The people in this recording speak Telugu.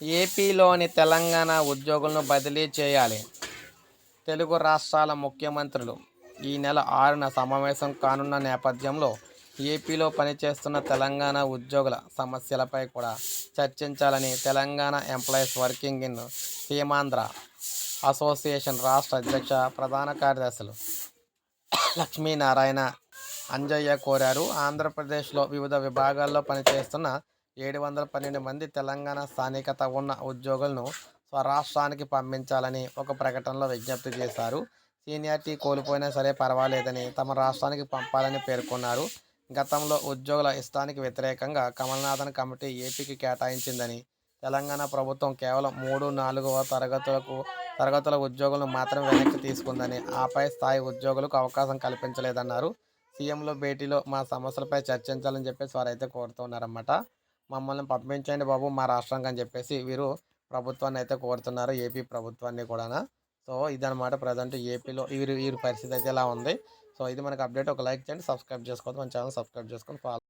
ఏపీలోని తెలంగాణ ఉద్యోగులను బదిలీ చేయాలి. తెలుగు రాష్ట్రాల ముఖ్యమంత్రులు ఈ నెల ఆరున సమావేశం కానున్న నేపథ్యంలో ఏపీలో పనిచేస్తున్న తెలంగాణ ఉద్యోగుల సమస్యలపై కూడా చర్చించాలని Telangana employees working in Seemandhra association రాష్ట్ర అధ్యక్ష ప్రధాన కార్యదర్శులు లక్ష్మీనారాయణ అంజయ్య కోరారు. ఆంధ్రప్రదేశ్లో వివిధ విభాగాల్లో పనిచేస్తున్న ఏడు వందల పన్నెండు మంది తెలంగాణ స్థానికత ఉన్న ఉద్యోగులను స్వరాష్ట్రానికి పంపించాలని ఒక ప్రకటనలో విజ్ఞప్తి చేశారు. సీనియారిటీ కోల్పోయినా సరే పర్వాలేదని తమ రాష్ట్రానికి పంపాలని పేర్కొన్నారు. గతంలో ఉద్యోగుల ఇష్టానికి వ్యతిరేకంగా కమల్నాథన్ కమిటీ ఏపీకి కేటాయించిందని తెలంగాణ ప్రభుత్వం కేవలం మూడు నాలుగవ తరగతులకు తరగతుల ఉద్యోగులను మాత్రమే వెనక్కి తీసుకుందని ఆపై స్థాయి ఉద్యోగులకు అవకాశం కల్పించలేదన్నారు. సీఎంలో భేటీలో మా సమస్యలపై చర్చించాలని చెప్పేసి వారైతే కోరుతున్నారన్నమాట. మమ్మల్ని పంపించండి బాబు మా రాష్ట్రానికి అని చెప్పేసి వీరు ప్రభుత్వాన్ని అయితే కోరుతున్నారు ఏపీ ప్రభుత్వాన్ని కూడా సో ఇదనమాట ప్రజెంట్ ఏపీలో వీరి వీరి పరిస్థితి అయితే ఇలా ఉంది. సో ఇది మనకు అప్డేట్. ఒక లైక్ చేయండి సబ్స్క్రైబ్ చేసుకోవద్దు. మన ఛానల్ సబ్స్క్రైబ్ చేసుకొని ఫాలో